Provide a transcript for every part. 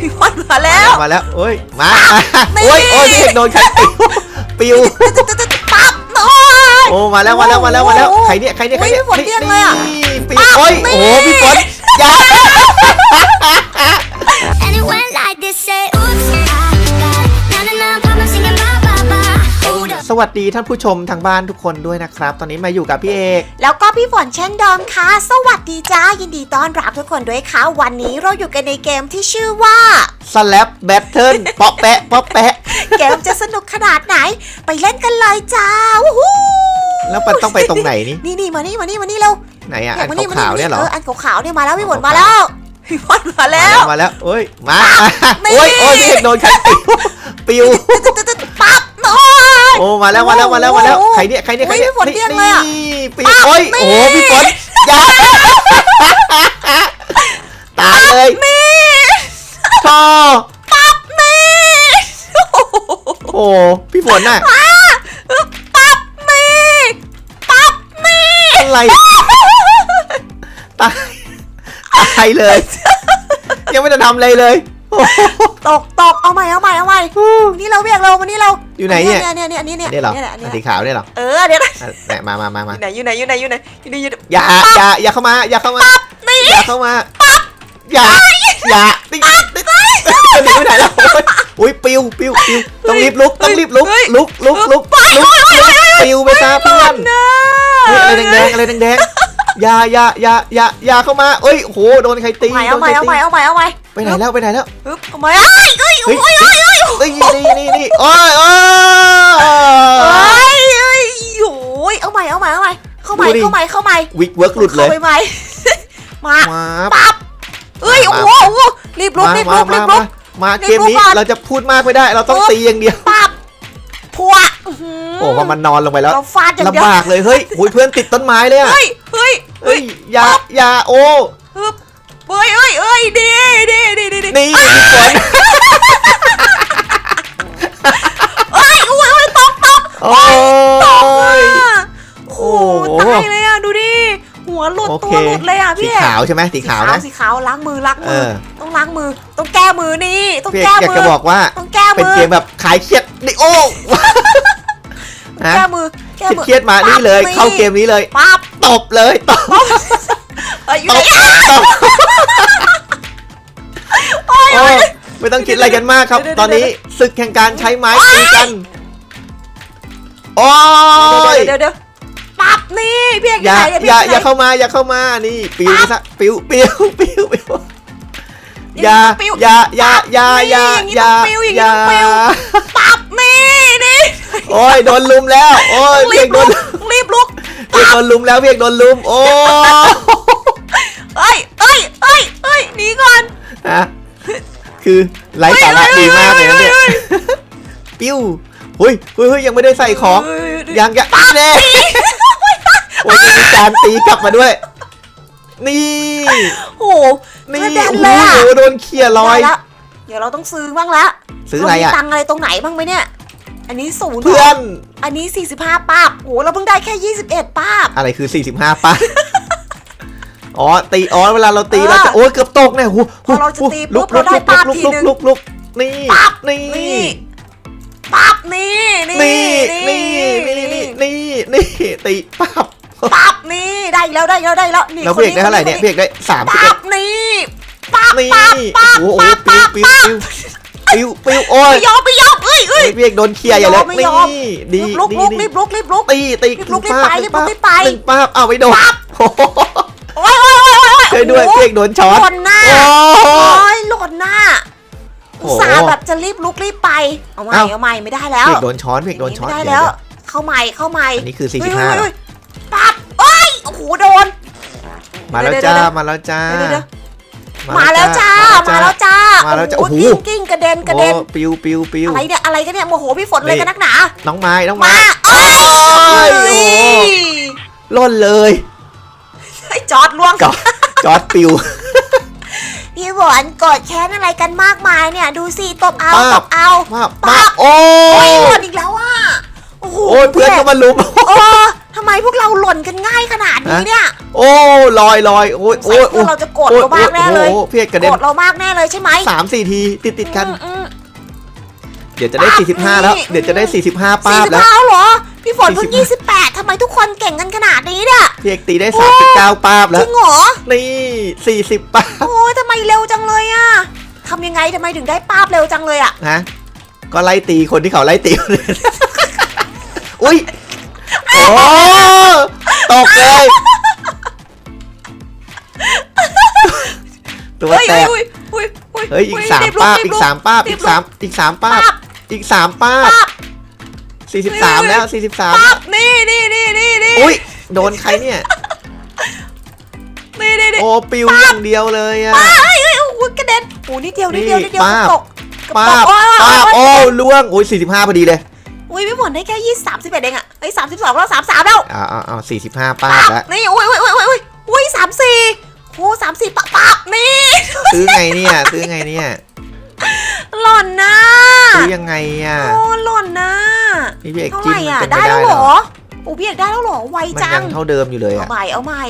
พี่บอลมาแล้ว มาแล้วโอ้ย มานี่โอ้ยโอ้ยพี่เอกโดนใครปิวปิวปั๊บหน่อยโอ้ มาแล้ว มาแล้ว มาแล้ว มาแล้ว ใครเนี่ย ใครเนี่ย ใครเนี่ยโอ้ยพี่ฝนเรียกเลยอะนี่ปิวโอ้ยนี่โอ้โหพี่ฝนอยา And it went like this, say, oops, สวัสดีท่านผู้ชมทางบ้านทุกคนด้วยนะครับ ตอนนี้มาอยู่กับพี่เอก แล้วก็พี่ฝนเช่นเดิมค่ะ สวัสดีจ้า ยินดีต้อนรับทุกคนด้วยค่ะ วันนี้เราอยู่กันในเกมที่ชื่อว่าสแลปแบทเทิลป๊อปแปะป๊อปแปะ เกมจะสนุกขนาดไหน ไปเล่นกันเลยจ้าวู้ฮู้แล้วมันต้องไปตรงไหนนี่ นี่นี่มานี่มานี่มานี่เร็วไหนอะออัยานกมานี่มาขาวๆเนี่ยเหรอเอออันขาวๆเนี่ยมาแล้วพี่ฝนมาแล้วพี่ฝนมาแล้ว มาแล้วโอ้ย มานี่โอ้ยโอ้ยพี่เอกโดนใครปิวปิวปั๊บหน่อย โอ้มาแล้วมาแล้วมาแล้วมาแล้วใครเนี่ยใครเนี่ยใครเนี่ยโอ้ยพี่ฝนเรียกเลยอะนี่ปิวโอ้ยนี่โอ้โหพี่ฝนอยาตายเลยนี่ท่อปั๊บนี่โอ้พี่ฝนน่ะปั๊บนี่ปั๊บนี่อะไรตายตายเลย ยังไม่ได้ทำอะไรเลยโอ้โหตกตกเอาใหม่เอาใหม่เอาใหม่นี่เราเวียกเราวันนี้เรา อยู่ไหนเนี่ยเนี่ยเนี่ยเนี่ยเนี่ยนี่เหรอเนี่ยแหละอัเนี่ยนสีขาวเนี่ยเหรอเออเดี๋ยวนะอะแหมมามามามาอยู่ไหนอยู่ไหนอยู่ไหนอยู่ไหนอยู่ไหนอยู่ไหนอย่าอย่าอย่าเข้ามาอย่าเข้ามานี่อย่าเข้ามาอย่าอย่าติ๊กติ๊กหนีไปไหนแล้วโอ้ยปิวปิวปิวต้องรีบลุกต้องรีบลุกลุกลุกลุกลุกลุกปิวไปซะเพื่อนนะเฮ้ยอะไรแดงๆอะไรแดงๆอ ย่าอย่าอย่าอย่าอย่าเข้ามาเอ้ยโอ้โหโดนใครตีเอาใหม่โดเอานใหม่ใครเอาใหม่เอาใหม่ตีไปไหนแล้วไปไหนแล้วฮึบเอาใหม่เอ้ยเอ้ยเฮ้ยโอ้ยโอ้ยโอ้ยเอ้ยนี่นี่นี่โอ้ยโอ้เอ้ยยเอ้ยโอ้ยเอาใหม่เอาใหม่เอาใหม่เข้าใหม่ดูดิ เข้าใหม่เข้าใหม่วิกเวิร์กหลุดเลยข้าไปใหม่ มามาปั๊บเอ้ยโอ้โหโอ้โหรีบลุกมารีบมาลุกรีมาบลุมากมารีบเกมนี้ลุกก่อนเราจะพูดมากไม่ได้ เราต้องตีอย่างเดียว ปั๊บพัวอื้อหืโอ้พอมันนอนลงไปแล้วเราฟาดอย่างเดียวลำบากเลยเฮ้ยโอ้ยเพื่อนติดต้นไม้เลยอะ เฮ้ยเฮ้ย เฮ้ยอย่าอย่าโอ้ฮึบเฮ้ยเฮ้ยเฮ้ยดีดีดีดีดีนี่พี่ฝนเฮ้ยอุ้ยอุ้ยตกตกโอ้ยโอ้โห ตายเลยอะ ดูดิ หัวหลุดโอตัเควหลุดเลยอะสีพี่เอกขาวใช่ไหมสีขาวนะ สีขาวล้างมือล้างมือเออ ต้องล้างมือ ต้องแก้มือนี่ ต้องพี่แก้อยากมืจะบอกว่าต้องแก้เป็นมือ เกมแบบขายเครียดนี่โอ้ฮะแก้มือ แก้มือเครียดมานี่เลยปั๊บเข้าเกมนี้เลย ปั๊บ ตบเลยตบเอ้ยอยู่ตไหนบอะตบโอ้ยโอ้ไม่ต้องคิดอะไรกันมากครับ เดี๋ยวตอนนี้ศึกแห่งการใช้ไม้ตีกัน โอ้ย เดี๋ยวเดี๋ยวปั๊บนี่พี่เอกอย่า ไหนอะพี่อย่าเกอย่าเข้ามา อย่าเข้ามา นี่ ปิวไปซะ ปิว ปิว ปิว ปิว อย่าปิ้วอย่า อย่า อย่า อย่านี่อย่า อย่างนี้อต้องปิ้ย่าวอย่างนี้ต้องปิ้วปั๊บนี่นี่ โอ้ย โดนลุมแล้ว โอ้ยรีเพียบกโดลุนกรีบลุกเพี ยกโดนลุมแล้วเพียกโดนลุมโอ้เอ้ยเอ้ยเอ้ยเอ้ยหนีก่อนฮะคือไร้สาระดีมากเลยนะเนี่ยเฮ้ยปิ้วเฮ้ยเฮ้ยเฮ้ยยังไม่ได้ใส่ของเฮ้ยยังยังแน่โอ้ยยังมีการตีกลับมาด้วย นี่โอ้โหนี่กระเด็นโอ้เลยอะโหโดนเขี่ยรอยได้ละเดี๋ยวเราต้องซื้อบ้างละซื้ออะไรเาอะมีตังค์อะไรตรงไหนบ้างไหมเนี่ย อันนี้ศูนย์เพื่อน อันนี้ 45ป้าบโอ้โหเราเพิ่งได้แค่ 21ป้าบอะไรคือ 45ป่ะอ๋อ ตี อ๋อ เวลาเราตีเออเราจะ โอ้ยเกือบตกเนี่ยหูพอเราจะตีลุปุ๊กบเราได้ลุกปาบลุกทีลุกนึงลุกลุกนี่ปั๊บนี่นี่ปั๊บนี่ นี่ นี่ นี่ นี่ นี่ นี่ ตีปั๊บปั๊บนี่ ได้อีกแล้วได้อีกแล้วได้อีกแล้ว นี่เราคนเพียกได้เท่าไหร่เนี่ยคเพียกได้สามสิบปั๊เอ็ดบนี่ปั๊บนี่ปั๊บปั๊บโอ้โหปั๊บปิวปั๊บปิวปั๊บ ปิวปิวปิวโอ้ยไม่ยอมไม่ยอมเอ้ยเอ้ยเพียกโดนเคลียร์อย่าเลยไม่นี่ยอมดีรีบลุกดีลุกดีรีบลุกรีบลุกตีตีรีบลุกรีบป้าไปรีบลุกรีบไปหนึ่งป้าบเอาไปโดนปั๊บโอ้โหโอ้ยโอ้ยโอ้ยโอ้ยช่วยด้วยโอ้โหเพียกโดนช็อตหล่นหน้าโอ้โอ้ยหล่นหน้าโอ้อุโหตส่าห์แบบจะรีบลุกรีบไปเอาใหม่เอ้าเอาใหม่ไม่ได้แล้วเพียกโดนช้อนเพียกโดนช้อนไม่ได้เดี๋แล้ยววเข้าใหม่เข้าใหม่อันนี้คือเฮ้ย45เฮ้ยเฮ้ยปั๊บโอ้ยโอ้โหโดนมาแล้วเดี๋ยวจ้าเดี๋ยวมาแล้วจ้าเดี๋ยวเดี๋ยว มาแล้วจ้า มาแล้วจ้า มาแล้วจ้า โอ้โอ้โหโหกิ้งกิ้งกระเด็นกระเด็นโอ้ปิวปิวปิวอะไรเนี่ย อะไรกันเนี่ย โมโหพี่ฝนเลยนี่กันนักหนา น้องไม้ น้องไม้มาเอ้ยโอ้ยโอ้โหล่นเลยไอ้จอดล่วงจอดจอดปิวพี่ฝนกดแค้นอะไรกันมากมายเนี่ย ดูสิตบเอาปั๊บตบเอามาปั๊มาบโอ้โอ้ยยหมดอีกแล้วอะโอ้โหโอ้ยเพื่อนก็มาลุมโอ้ทำไมพวกเราหล่นกันง่ายขนาดนี้เนี่ย โอ้ลอยลอยโอ้ยสงสัโอ้ยยพวกเราจะโกรธเรามากแน่เลยโอ้โหพี่เอกกระโกเด็รนธเรามากแน่เลยใช่ไหมสามสี่ทีติดติดๆกันอืมอืมเดี๋ยวจะได้ปั๊บ45 แล้วนี่เดี๋ยวจะได้ 45 ป้าสี่บสิบแล้วห้าเหรอ พี่ฝนเพิ่ง45ยี่สิบแปดทำไมทุกคนเก่งกันขนาดนี้เนี่ยพี่เอกตีได้ 39 ป้าบจแล้ริวงเหรอ นี่ 40 ป้าบโอ้ยทำไมเร็วจังเลยอะทำยังไงทำไมถึงได้ป้าบเร็วจังเลยอะฮะก็ไล่ตีคนที่เขาไล่ตีอุ้ยโอ้ตกเลย ตัวเฮ้ยแตเฮ้ยกเฮ้ยเฮ้ยเฮ้ยอีกสามรีบลุป้าบรีอีลุกสามป้าบรีอีบกสามอีกสามป้าบป้าบอีกสามป้าบป้าบสี่สิบสามแล้วสี่สิบสามป้าบนี่นี่นี่นี่นี่อุ้ยโดนใครเนี่ยนี่นี่นี่โอ้ปิวอย่างเดียวเลยอะป้าบเฮ้ยเฮ้ยโอ้ยกระเด็นโอ้นิดเดียวนิดเดียวนี่นิดเดียวป้าบตกกระป้าป๋บองโอ้ยป้าบโอ้โอ้ยล่วงอุ้ยสี่สิบห้าพอดีเลยอุ้ยพี่ฝนได้แค่ยี่สามสิบเอ็ดเองอะเฮ้ยสามสิบสองแล้วสามสามแล้วเอ้าวอ้าวอ้าวสี่สิบห้าป้าบป้าบแล้วนี่อุ้ยอุ้ยอุ้ยอุ้ยอุ้ยอุ้ยสามสี่โอ้สามสี่ป้าบป้าบนี่ซื้อไงเนี่ยซื้อไงเนี่ยหล่อนนะซื้อยังไงอะโอ้หล่อนนะนี่พี่เอกเท่าจิ้ไหมร่มันอะเป็นได้ไม่ได้แล้วเหเหรรออโอ้พี่เอกได้แล้วเหรอไวมันจัยังงเท่าเดิมอยู่เลยเอาอะใหม่เอาใหม่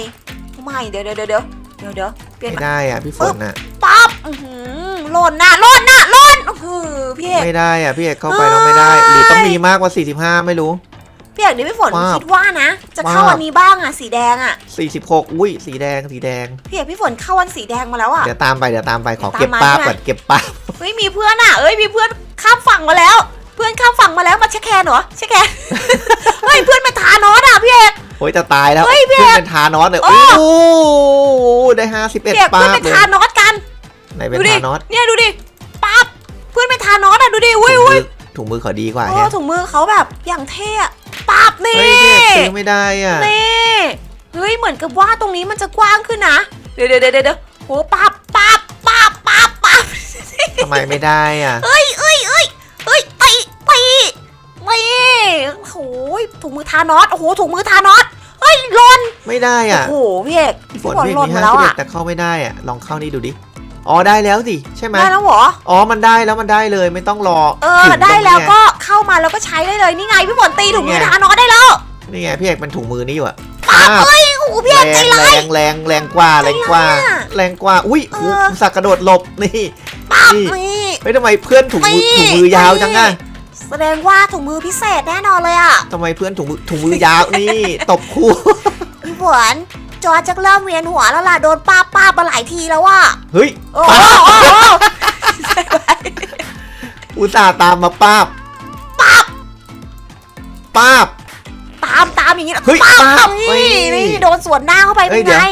เอาใหม่เดี๋ยวเดี๋ยวเดี๋ยวเดี๋ยวเดี๋ยวเดี๋ยวเปลี่ยนไม่ใหม่ได้อะพี่ฝนอะปั๊บอื้อหือหล่นนะหล่นนะหล่นอื้อหือพี่เอกไม่ได้อะพี่เอกเข้าไปแล้วไม่ได้เอ้ยหรือต้องมีมากกว่า45ไม่รู้ พี่เอกนี่พี่ฝนปั๊บคิดว่านะ จะเข้าปั๊บอันนี้บ้างอะสีแดงอะ46อุ้ยสีแดงสีแดง พี่เอกพี่ฝนเข้าวันสีแดงมาแล้วอะ เดี๋ยวตามไปเดี๋ยวตามไปขอเดี๋เก็ยวบตามมาป้าบใช่ไหมก่อนเก็บป้าบเฮ้ยมีเพื่อนอะ เอ้ยมีเพื่อนข้ามฝั่งมาแล้ว เพื่อนข้ามฝั่งมาแล้วมาเช็คแคนเหรอเช็คแคน เฮ้ยเพื่อนเป็นทานอสอะพี่เอก โอ้ยจะตายแล้วเฮ้ยพี่เพื่อนเอกเป็นทานอสเลยโอ้ โอ้ได้พี่เอก51ป้าเพื่อนบเป็นเลยทานอสกันไหนเป็นดูดิทานอสเนี่ยดูดิปั๊บเพื่อนเป็นทานอสอะดูดิถุอุ้งยมือุ้ยอถุงมือเขาดีกว่าโอ้แฮะถุงมือเขาแบบอย่างเท่อะ ปั๊บนี่เฮ้ยพี่เอกซื้อไม่ได้อะนี่เฮ้ยเหมือนกับว่าตรงนี้มันจะกว้างขึ้นนะ เดี๋ยวเดี๋ยวเดี๋ยวเดี๋ยวโหปั๊บปั๊บปั๊บปั๊บปั๊บทำไมไม่ได้อะเอ้ยเอ้ยเอ้ยเอ้ยตีตีตีโอ้ยถุงมือทานอสโอ้โหถุงมือทานอสเฮ้ยหล่นไม่ได้โอ้อะโหพี่เอกพี่ฝพี่นฝนพี่หล่นมีมาห้าแล้วสิบเอ็ดอะแต่เข้าไม่ได้อะลองเข้านี่ดูดิ อ๋อได้แล้วสิใช่ไหมได้แล้วเหรอ อ๋อมันได้แล้วมันได้เลยไม่ต้องรอเออ ถึงตรงได้นี้แล้วไงก็เข้ามาแล้วก็ใช้ได้เลยนี่ไงพี่ฝนตีถุงมือนี่ไงทานอสได้แล้วนี่ไงพี่เอกเป็นถุงมือนี้อยู่อะปั๊บอ้าวเอ้ยโอ้โหพี่แรเอกใจงร้าแรยงแรงแรงกว่าแรงกว่า ใจร้ายอะแรงกว่า อุ้ยเอโอ้อโหสักกระโดดหลบนี่ปั๊บนี่นี่ เฮ้ยทำไมเพื่อนถุงมือนี่ ถุงมือยาวจังอะแสดงว่าถุงมือพิเศษแน่นอนเลยอะทำไมเพื่อนถุงมือถุงมือยาวนี่ ตบคู่พี่ฝน จอจะเริ่มเวียนหัวแล้วล่ะ โดนป้าบป้าบมาหลายทีแล้วอะเฮ้ยโอ้ป้าบโหอุตส่าห์ตามมาป้าบป้าบป้าบ ตามตามอย่างนี้นะเฮ้ยป้าบป้าบนี่เฮ้ย นี่โดนสวนหน้าเข้าไปเฮ้เป็ยนเดี๋ยวไง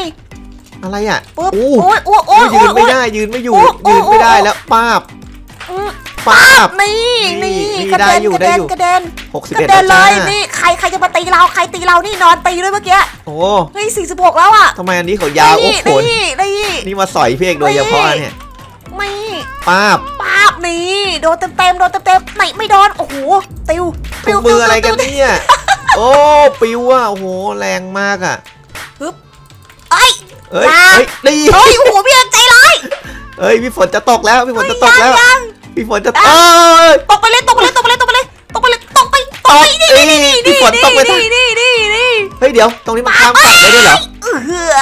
อะไรอะปุ๊บอู้โอ้ยโอ้ยโอ้โอ้ยยยืนโอ้ไม่ยได้ยืนไม่อยู่โอ้โอ้ยืนไม่ได้โอ้แล้วป้าบอืม ป้าบนี่นี่นี่นี่กระได้เด็นอยู่กระได้เด็นอยู่ กระเด็นหกสิบกระเอ็ดเด็นแล้วเลจ้ายนี่ใครใครจะมาตีเราใครตีเรานี่นอนตีด้วยเมื่อกี้โอ้เฮ้ยสี่สิบหกแล้วอะทำไมอันนี้เขายาวโอ้นี่โหนี่นี่นี่มาสอยพี่เอกโดยเฉพาะเนี่ยนี่ป้าบ ป้าบนี่โดนเต็มเต็มๆโดนเต็มเต็มๆไหนไม่โดนโอ้โหติวถุงมืออะไรกันเนี่ย โอ้ ปิวอะ โอ้โห แรงมากอะเอ้ย เอ้ยอย่าเอ้ยดีเฮ้ยโอ้โหพี่เอกใจร้ายเอ้ย พี่ฝนจะตกแล้ว พี่ฝนจะตกแล้ว ยัง พี่ฝนจะเอ้ยตกไปเลยตกไปเลยตกไปเลยตกไปเลยตกไปเลยตกไปตกไปนี่เอ้ยนี่นี่พี่นี่ฝนตกไปทางนี่นี่นี่เฮ้ยเดี๋ยวตรงนี้มันข้ามฝั่งได้ด้วยเหรอเออ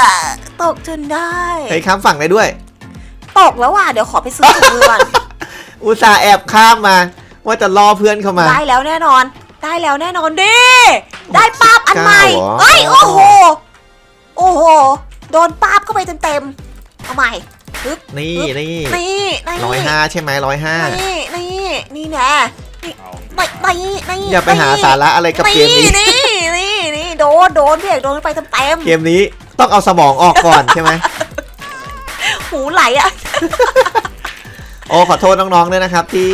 ตกจนได้เฮ้ยข้ามฝั่งได้ด้วย ตกแล้วว่ะเดี๋ยวขอไปซื้อถุงมือก่อนอุตส่าห์แอบข้ามมา ว่าจะล่อเพื่อนเข้ามา ได้แล้วแน่นอน ได้แล้วแน่นอนดิได้ป้าบอันใหม่เหรอเอ้ยโอ้โหโอ้โหโดนป้าบเข้าไปเต็มๆเอาใหม่ ปึ๊บนี่นี่ นี่นี่ร้อยห้าใช่ไหมร้อยห้านี่นี่นี่แน่นี่นี่นี่นี่อย่าไปหาสาระอะไรกับเกมนี้ นี่นี่นี่โดนโดนพี่เอกโดนไปเต็มเกมนี้ต้องเอาสมองออกก่อนใช่ไหมๆหูไหลอะโอ้ขอโทษน้องๆด้วยนะครับ ที่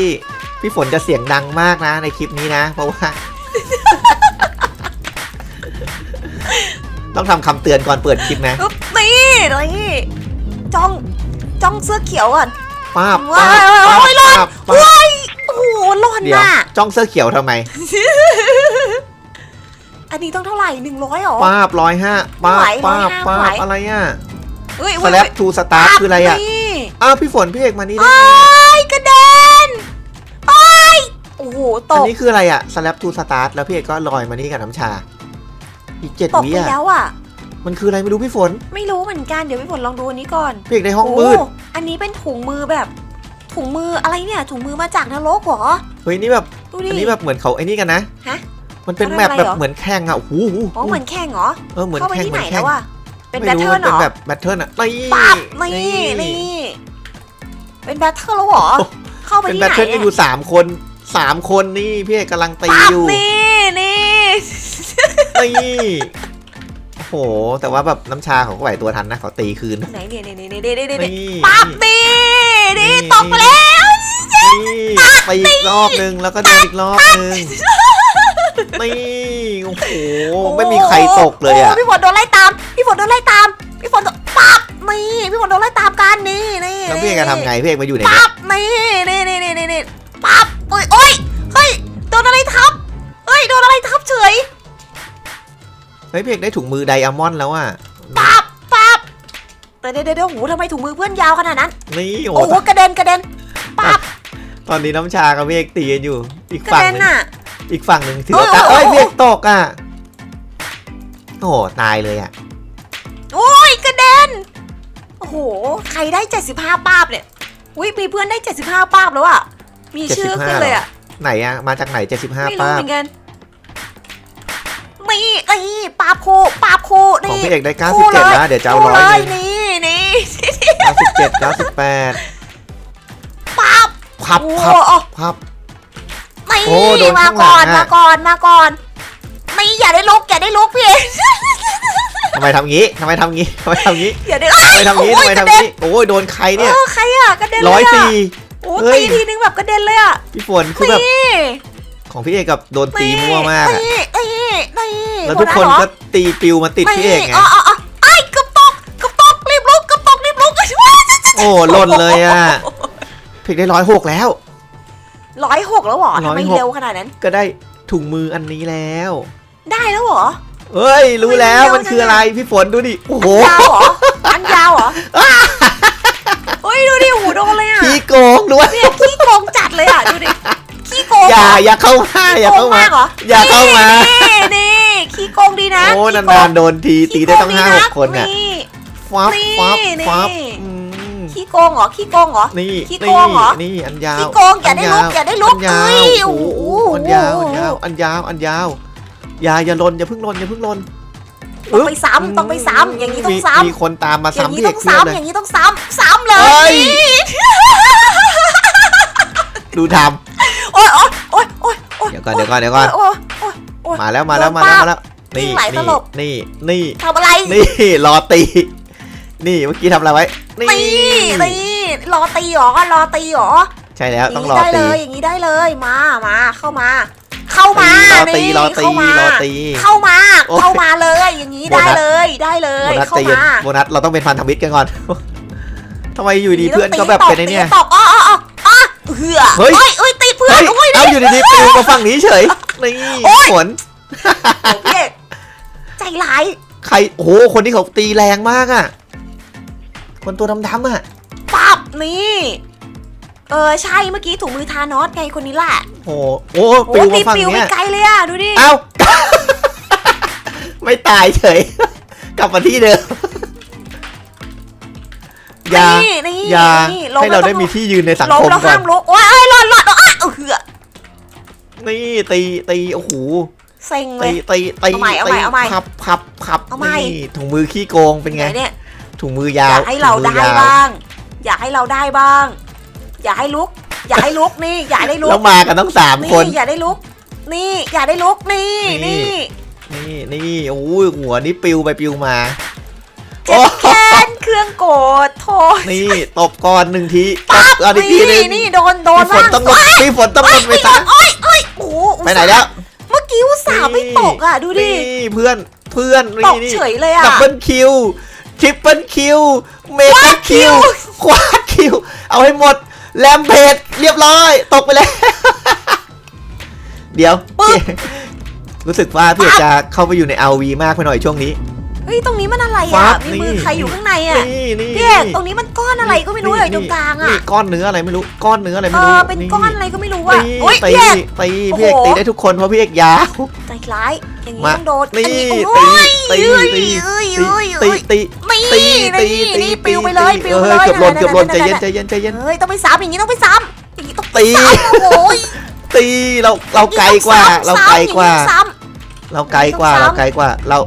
พี่ฝนจะเสียงดังมากนะในคลิปนี้นะ เพราะว่า ต้องทำคำเตือนก่อนเปิดคลิปนะปึ๊บนี่นี่จ้อง จ้องเสื้อเขียวก่อนป้าบว้าป้าบวป้าบโอ้ยหล่นป้าบป้าบว้ายโอ้โหหล่นเดี๋ยวน่ะ จ้องเสื้อเขียวทำไมอันนี้ต้องเท่าไหร่หนึ่งร้อยหรอ ป้าบร้อยห้าป้าบไหวป้าบ105ป้าไหว บอะไรอะเฮ้ยสเฮ้ยแลปทูสตาร์คืออะไรอะนี่อ้าวพี่ฝนพี่เอกมานี่ได้โอ้ไงยกระเด็นโอ้ยโอ้โหตอันกนี้คืออะไรอะสแลปทูสตาร์แล้วพี่เอกก็ลอยมานี่กับน้ำชาอีกเจ็ดตกวิไปอะแล้วอะ มันคืออะไรไม่รู้พี่ฝนไม่รู้เหมือนกันเดี๋ยวพี่ฝนลองดูอันนี้ก่อนพี่เอกในห้องมืดโอันนี้เป็นถุงมือแบบ ถุงมืออะไรเนี่ยถุงมือมาจากนรกเหรอเฮ้ยนี่แบบดูดิอันนี้แบบเหมือนเขาไอ้นี่กันนะฮะ มันเป็นเขาแมทำปอะไรแบบเหรอเหมือนแข่งอะโอ้โหอ๋อเหมือนแข่งเหรอเออเหมือนเข้าไปแข่งที่เหไหมืนอนแข่แล้งวอะเป็นแบไม่ทรู้เทิลมันเหรเป็นอแบบแบทเทิลอะนี่ปั๊บนี่นี่เป็นแบทเทิลแล้วเหรอเข้าไปเป็นที่แบไหทนเทิลกันออะยู่สามคนสามคนนี่พี่เอกกำลังตีปั๊บอยู่นี่นี่นี่โอ้โห แต่ว่าแบบน้ำชาเขาก็ไหวตัวทันนะเขาตีคืน ไหนเนี่ยเนี่ยเนี่ยเนี่ยเนี่ยเนี่ยนี่ปั๊บนี่นี่นี่ ตกไปแล้ว นี่ตีอีกรอบนึงแล้วก็โดนอีกรอบนึงนี่โอ้โหไม่มีใครตกเลยอะโพี่ฝนโดนไล่ตาม พี่ฝนโดนไล่ตาม พี่ฝนโดนปั๊บนี่พี่ฝนโดนไล่ตามกันนี่นี่แล้วพี่เอกจะทำไงพี่เอกมาอยู่ในเนี้ยปั๊บนี่นี่นี่นี่นี่นี่ปั๊บโอ้ยโอ้ยเฮ้ยโดนอะไรทับเฮ้ยโดนอะไรทับเฉย เฮ้ยพี่เอกได้ถุงมือไดอะมอนด์แล้วอะ ปั๊บปั๊บแต่เดี๋ยวเดี๋ยวเดี๋ยวหูทำไมถุงมือเพื่อนยาวขนาดนั้น นี่โอ้โอ้โหโหกระเด็นกระเด็นปั๊บตอนนี้น้ำชากับพี่เอกตีกันอยู่ อีกกระฝั่งเด็นหนึงน่ะ อีกฝั่งหนึ่งถือโอ้ยว่าตาโอ้เอ้ยยโอ้ย พี่เอกตกอะ โอ้โหตายเลยอะ โอ้ยกระเด็น โอ้โห ใครได้ 75ป้าบเนี่ย อุ้ยมีเพื่อนได้ 75ป้าบแล้วอะมีชื่อขึ้นเลยอะไหนอะ มาจากไหน 75ไม่รู้ป้าเหบมือนกัน นี่นี่ปาบโคปาบโคของนี่พี่เอกได้คู่97แล้วเดี๋ยวจะเอาคู่ร้อยเลหนึงนี่นี่97 98ปาบพับโอ้พับโอ้พับนี่โอ้โดนมาข้างหลัก่งอนอะมาก่อนมาก่อนนี่อย่าได้ลุกอย่าได้ลุกพี่เอกทำไมทำงี้ทำไมทำงี้ทำไมทำงี้อย่าได้ทำไมทำงี้โอ้ทำยไมกระทำเด็นงี้โอ้ยโดนใครเนี่ยเออใครอะกระเด็นเลร้อยยอะสี่โอ้เฮ้ยตีทีนึงแบบกระเด็นเลยอะพี่ฝนคือแบบนี่ของพี่เอกกับโดนตีมั่วมากอะนี่นี่ นี่แล้วทุกคนโดก็ตีปิวมาติดพี่เอกไงอ๋ออ๋ออ๋อไอ้ยเกือบตกเกือบตกรีบลุกเกือบตกรีบลุกโอ้หล่นเลยอะพี่เอกได้ร้อยหกแล้วร้อยหกแล้วเหรอทำไม106เร็วขนาดนั้น ก็ได้ถุงมืออันนี้แล้ว ได้แล้วเหรอเอ้ย รู้แล้วเฮ้ยมันคืออะไรพี่ฝนดูดิโอ้โหยาวเหรออันยาวเหรอเฮ้ยดูดิหูโดนเลยอะขี้โกงด้วยเนี่ยขี้โกงจัดเลยอะดูดิขี้โกงอย่าเหรอย่าเข้ามาอย่าเข้ามาขี้โกงกเหรออย่าเข้ามานี่นี่ขี้โกงดี นะโอ้ขี้โกนางนๆโดนทีตีได้ต้องขี้ห้าโกหดีกคนน่ะนี่ฟับนี่ฟับนี่ฟับอืมขี้โกงเหรอขี้โกงเหรอนี่ขี้นี่โกงเหรอนี่อันยาวขี้โกงอย่าได้ลุกอย่าได้ลุกอันยาวเอ้ยโอ้โหโอ้โหอันยาวอันยาวอันยาวอันยาวอย่าอย่าลนอย่าเพิ่งลนอย่าเพิ่งลนต้องไปซ้ำต้องไปซ้ำอย่างนี้ต้องมีซ้ำมีคนตามมาอย่างซ้ำนี้พี่เอต้อกงเพียบเลยซ้ำอย่างนี้ต้องซ้ำซ้ำเลเฮ้ยยดูทโอ๊ยโอ๊ยโอ๊ยโอ๊ยโอ๊ยำเดี๋ยวก่อนเดี๋ยวก่อนเดี๋ยวก่อนโอ๊ยโอ๊ยโอ๊ยมาแล้วมาแล้วโดนมาแล้วป้ามาแล้ว นี่วิ่งไหลตนี่ลบ นี่นี่ทำอะไร นี่รอตี นี่เมื่อกี้ทำอะไรไว้นี่นี่นี่รอตีเหรอรอตีเหรอใช่แล้วอต้ย่าองงรนี้อได้ตีเลยอย่างนี้ได้เลยมามาเข้ามา เข้ามารอตีนี่รอตีเข้ามารอตีเข้ามาโอ๊ยเข้ามาเลยอย่างนี้โบได้นัสเลยได้เลยโบนัสเข้าใจเย็นมาโบนัสเราต้องเป็นพันธมิตรกันก่อนทำไมอยู่ดีเพื่อนก็แบบเป็นไอ้เนี่ยตบอ๋ออ๋ออ๋ออ๋อเหือเฮ้ยเฮ้ยเอ้ยตีเพื่อนเฮ้ยโอ้ยเอาอยู่ดีๆปิวมาฝั่งนี้เฉยนี่โอ๊ยฝนโอ้ยพี่เอก ใจร้าย ใครโอ้โหคนที่เขาตีแรงมากอะ คนตัวดำๆอะปับนี่ เออใช่เมื่อกี้ถุงมือทานอสไงคนนี้แหละโอ้โหโอ้โอ้ปิวตีมาฝั่งปิวไปเนี้ยไกลเลยอะดูดิ เอ้า ไม่ตายเฉย กลับมาที่เดิมอย่านี่นี่อย่านี่ล้มให้เราแล้วได้ต้องมีที่ยืนในสังล้มคมแล้วก่อห้านมลุกโอ้ยเอ้ยหลอดหลอดอะเหือ นี่ตีตีโอ้โห เซ็งเลตีย ตีตีเอาใหม่เอาใหม่ตีเอาใหม่พับพับพับเอาใหม่ นี่ถุงมือขี้โกงเป็นไงไหนเนี่ย ถุงมืออยาวยากให้เราถุงมืได้อยาวบ้าง อยากให้เราได้บ้าง อยากให้ลุก อยากให้ลุกนี่ อยากได้ลุแล้กวมากันต้องสามคนนี่อยากได้ลุก นี่ อยากได้ลุกนี่นี่ นี่นี่นี่โอ้ยหัวนี่ปิวไปปิวมา เจ็บแค้นเครื่องโกรธโทษนี่ตบก่อนหนึ่งทีตปั๊บบก่อนอีกทีนี่หนึงนี่โดนโดนพี่ฝนบ้างต้องลงพี่ฝนต้องลงไปซะโอ้ยโอ้ยโอ้โหอุตไปส่าไหนแล้วเมื่อ กี้อุตส่าห์ไม่ตกอะดูดินี่เพื่อนเพื่อนตนี่กนี่เฉยเลยดัอะบเบิลคิวทริปเปิลคิวเมกาคิวควาดคิว เอาให้หมดแลมเพจเรียบร้อย ตกไปแล้ว เดี๋ยวปึ๊บรู้สึกว่าพี่เอกจะเข้าไปอยู่ใน LV มากไปหน่อยช่วงนี้ เฮ้ยตรงนี้มันอะไรปั๊อะบมีมือนี่ ใครอยู่ข้างในอะนี่นี่พี่เอกตรงนี้มันก้อนอะไรก็ไม่รู้เลยตรงกลางอะนี่ก้อนเนื้ออะไรไม่รู้ ก้อนเนื้ออะไรเอไม่รู้อเป็นก้อนอะไรก็ไม่รู้อะนี่โอ้ยตีพี่เอก ตีโอ้โห พี่เอกตีได้ทุกคนเพราะพี่เอกยาว ใจร้ายอย่างนี้มาต้องโดนนี่อันนี้ตีโอ้ยตีเอ้ยตีเอ้ยตีเอ้ยตีเอ้ยตีตีตีนี่ตีนี่ปิวไปเลยปิวไปเอเลอยเกือบหล่นนั่นเกือบหล่นใจนั่นเย็นนั่นใจเย็นใจเย็น เฮ้ยต้องไปซ้ำอย่างนี้ต้องไปซ้ำอย่างนี้ต้องตี ซ้ำโอ้ยตีเราเราไกลกว่าอย่งนี้เราต้องไกลซ้ำกว่าอย่งนี้ต้องซ้ำเราไกลกว่าต้องซ้ำ เราไกลกว่า เรา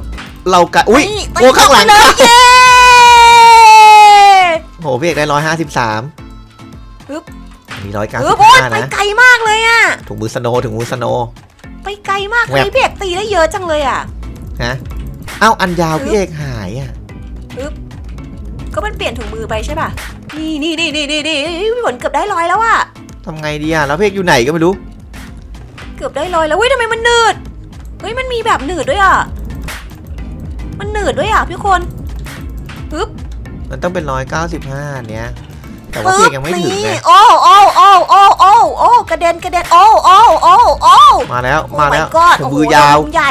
เราไกลอุ้ยนี่โอ้ข้างหลังตีเลยเย้โหพี่เอกได้ร้อยห้าสิบสามปึ๊บมีร้อยเก้าเอสิอบโอ้ยห้าไปนะไกลมากเลยอะถุงมือสโนว์ถุงมือสโนว์ไปไกลมากแว๊เลยบพี่เอกตีได้เยอะจังเลยอะฮะเอ้าอันยาวปึ๊บพี่เอกหายอะก็มันเปลี่ยนถุงมือไปใช่ป่ะนี่นี่นี่นี่นี่นี่พี่ฝนเกือบได้ร้อยแล้วอะทำไงดีอะแล้วพี่เอกอยู่ไหนก็ไม่รู้ เกือบได้ร้อยแล้วเฮ้ยทำไมมันหนืดเฮ้ยมันมีแบบหนืดด้วยอะ มันหนืดด้วยอะพี่คนปึ๊บมันต้องเป็นร้อยเก้าสิบห้าเนี้ย แต่ว่าพี่เอกยังไม่ถึงไงนี่โอ้โอ้โอ้โอ้โอ้โอ้กระเด็นกระเด็นโอ้โอ้โอ้โอ้มาแล้วโอ้มาแล้ว my god ถุงโโหมือยาวถุงใหญ่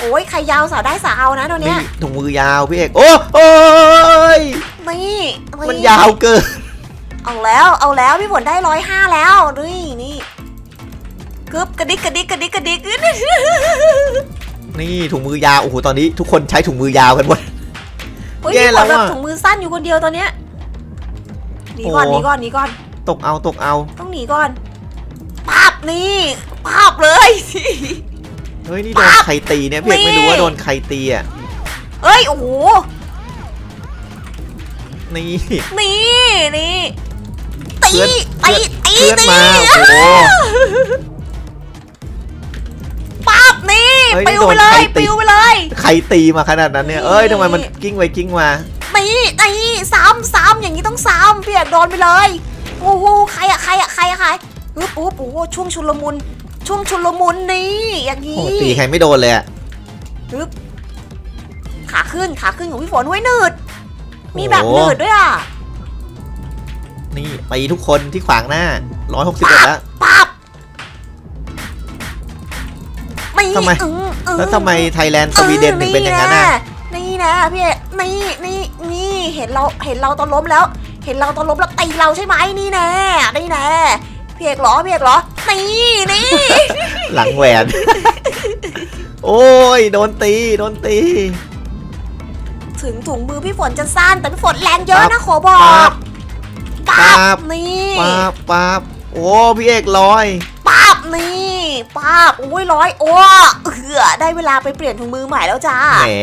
โอ้ยใครยาวสาวได้สาวเอานะตัวเนี้นี่ยถุงมือยาวพี่เอกโอ้โอ้ยนี่มันยาวเกินเอาแล้วเอาแล้วพี่ฝนได้ร้อยห้าแล้วนี่นี่กึบกระดิกกระดิกกระดิกกระดิก นี่ถุงมือยาว โอ้โห ตอนนี้ทุกคนใช้ถุงมือยาวกันหมด เฮ้ยแย่พี่ฝแล้นวแบบอะ ถุงมือสั้นอยู่คนเดียวตอนเนี้ยหนีก่อนโอ้หนีก่อนหนีก่อนตกเอาตกเอา ต้องหนีก่อนปาบนี่ปาบเลย เฮ้ย นี่โดนปั๊บใครตีเนี่ยพี่เอกไม่รู้นี่ว่าโดนใครตีอะ เอ้ยโอ้โหนี่ นี่นี่ตีเพื่อน ตีตีเพื่อนตีมา โอ้โห นี่เฮ้ยปิวโดไปนเลใครยตีปิวไปเลยใครตีมาขนาดนั้นเนี่ยนี่เอ้ยทำไมมันกิ้งไปกิ้งมาตีตีซ้ำซ้ำอย่างนี้ต้องซ้ำพี่เอกโดนไปเลยโอ้โหใครอะใครอะใครอะใครอึ๊บอุ๊บโอ้โหช่วงชุลมุนช่วงชุลมุนนี่อย่างโอ้นี้ตีใครไม่โดนเลยอะอึ๊บขาขึ้นขาขึ้นของพี่ฝนไว้ยหนืด มีแบบโอ้หนืดด้วยอะนี่ตีทุกคนที่ขวางหน้าร้อยหกสิบเอ็ดแล้ว ไม่ทำไมอึ้งอึ้งแล้วทำไมไทยแลนด์สวีเดนถึงเป็นอย่างนั้นนะน่ะนี่นะพี่เอกนี่นี่นี่เห็นเราเห็นเราตอนล้มแล้ว เห็นเราตอนล้มแล้วตีเราใช่ไหมนี่แน่นี่แน่พี่เอกเหรอพี่เอกเหรอนี่นี่หลังแหวน โอ้ยโดนตีโดนตี ถึงถุงมือพี่ฝนจะสั้นแต่พี่ฝนแรงเยอะปั๊นะบขอบอกปั๊บปั๊ปั๊บบนี่ป๊าบป๊าบโอ้พี่เอกลอย ปั๊บนี่ปั๊บโอ้ยร้อยโอ้เอือได้เวลาไปเปลี่ยนถุงมือใหม่แล้วจ้า แหม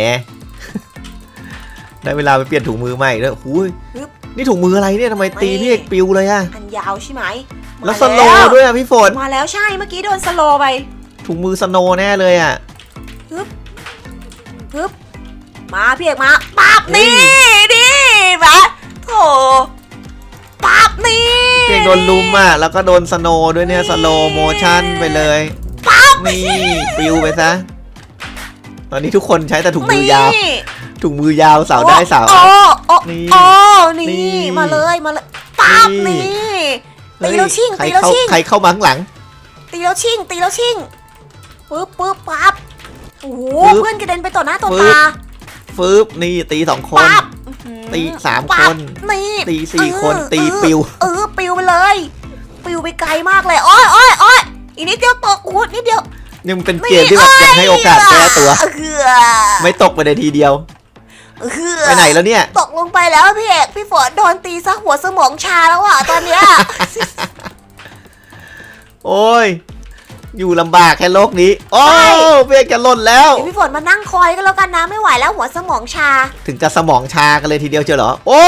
ได้เวลาไปเปลี่ยนถุงมือใหม่แล้วหุยฮึบนี่ถุงมืออะไรเนี่ยทำไมตีไม่ พี่เอกปิวเลยอะอันยาวใช่ไหมแล้วมาสโลว์ด้วยอะพี่ฝน มาแล้วใช่เมื่อกี้โดนสโลว์ไป ถุงมือสโนว์แน่เลยอะฮึบมาพี่เอกมาปั๊บเฮ้นี่ยดิมาโถ ปั๊บนี่พี่เอกโดนลุมอะแล้วก็โดนสโนว์ด้วยเนี่ยสโลโมชั่นไปเลยปั๊บนี่ปิวไปซะตอนนี้ทุกคนใช้แต่ถุงมือยาวนี่ถุงมือยาวสาวได้สาวโอ้โอ้นี่โอ้นี่นี่มาเลยมาเลยปั๊บนี่นี่ตีแล้วชิ่งใครตีแล้วเข้าชิ่งใครเข้ามาข้างหลัง ตีแล้วชิ่งตีแล้วชิ่งปึ๊บปึ๊บปั๊บโอ้โหปึ๊บเพื่อนกระเด็นไปต่อหน้าต่อปึ๊บตาฟืบนี่ตีสองคนปั๊บอื้อหือ ตีสามปั๊บคนนี่ตีสี่เออคนตีเออปิว เออปิวไปเลย ปิวไปไกลมากเลยโอ้ยโอ้ยโอ้ยอีกนิดเดียวตกโอ้โหนิดเดียวนี่มันเป็นเกมที่แบบยังให้โอกาสแก้ตัว เหือไม่ตกไปในทีเดียว เหือไปไหนแล้วเนี่ย ตกลงไปแล้วพี่เอกพี่ฝนโดนตีซะหัวสมองชาแล้วอะตอนเนี้ย โอ้ย อยู่ลำบากแค่โลกนี้ โอ้เพียกจะหล่นแล้ว เดี๋ยวพี่ฝนมานั่งคอยก็แล้วกันนะไม่ไหวแล้วหัวสมองชา ถึงจะสมองชากันเลยทีเดียวเชียวเหรอ โอ้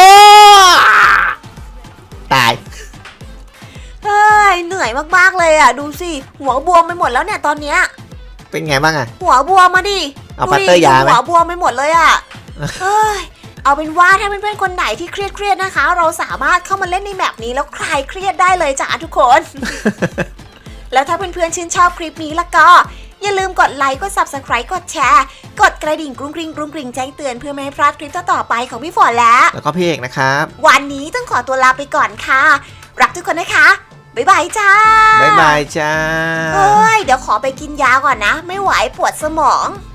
ตาย เฮ้ยเหนื่อยมากๆเลยอะ ดูสิ หัวบวมไปหมดแล้วเนี่ยตอนเนี้ย เป็นไงบ้างอะ หัวบวมมาดิเอาดูปัตดิเตอร์ยาไหมหัวบวมไปหมดเลยอะ เฮ้ย เอาเป็นว่าถ้าเพื่อนๆคนไหนที่เครียดๆนะคะ เราสามารถเข้ามาเล่นในแมปนี้แล้วคลายเครียดได้เลยจ้ะทุกคน แล้วถ้าเพื่อนๆชื่นชอบคลิปนี้แล้วก็ อย่าลืมกดไลค์ กด subscribe กดแชร์ กดกระดิ่งกรุ้งกริ้งกรุ้งกริ้งแจ้งเตือนเพื่อไม่ให้พลาดคลิปต่อๆไปของพี่ฝนแล้ว แล้วก็พี่เอกนะครับ วันนี้ต้องขอตัวลาไปก่อนค่ะ รักทุกคนนะคะ บ๊ายบายจ้าบ๊ายบายจ้า เฮ้ย เดี๋ยวขอไปกินยาก่อนนะ ไม่ไหวปวดสมองอ